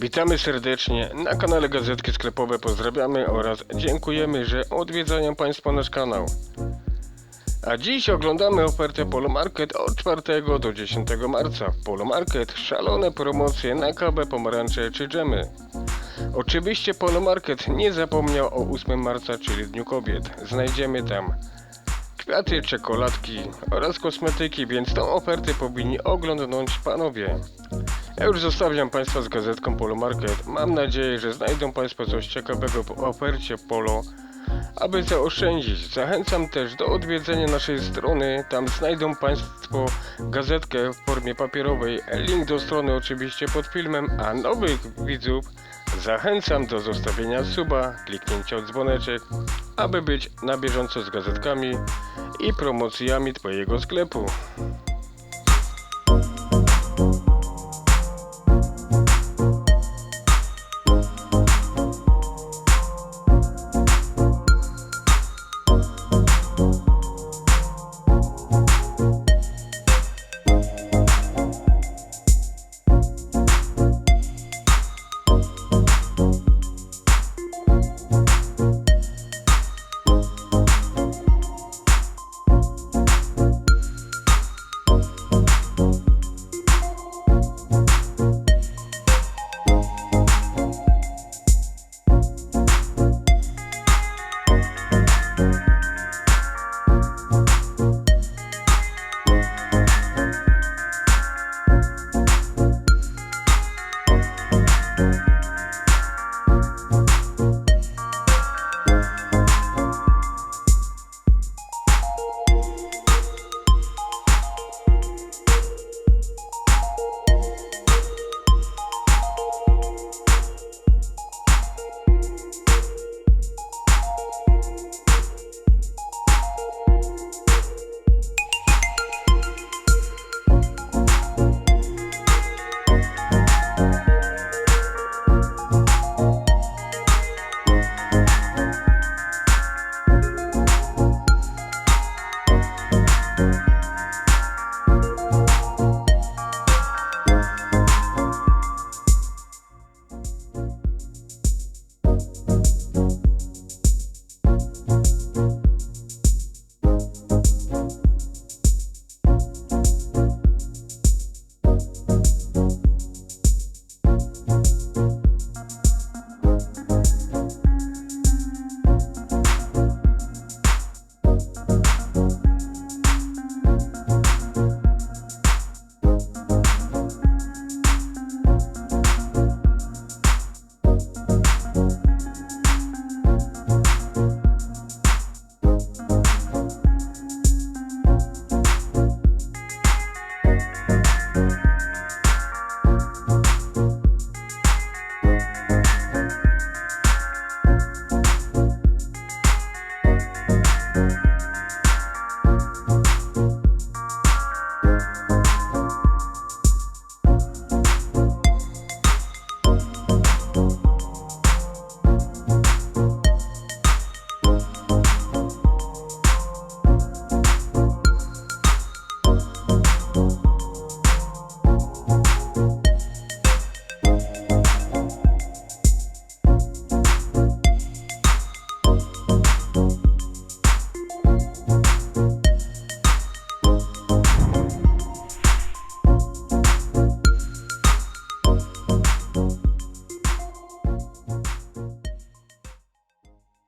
Witamy serdecznie na kanale Gazetki Sklepowe. Pozdrawiamy oraz dziękujemy, że odwiedzają Państwo nasz kanał. A dziś oglądamy ofertę Polo Market od 4 do 10 marca. Polo Market szalone promocje na kawę, pomarańcze czy dżemy. Oczywiście Polo Market nie zapomniał o 8 marca, czyli Dniu Kobiet. Znajdziemy tam kwiaty, czekoladki oraz kosmetyki, więc tą ofertę powinni oglądnąć panowie. Ja już zostawiam Państwa z gazetką Polo Market. Mam nadzieję, że znajdą Państwo coś ciekawego w ofercie Polo, aby zaoszczędzić. Zachęcam też do odwiedzenia naszej strony. Tam znajdą Państwo gazetkę w formie papierowej. Link do strony oczywiście pod filmem, a nowych widzów zachęcam do zostawienia suba, kliknięcia dzwoneczek, aby być na bieżąco z gazetkami i promocjami Twojego sklepu.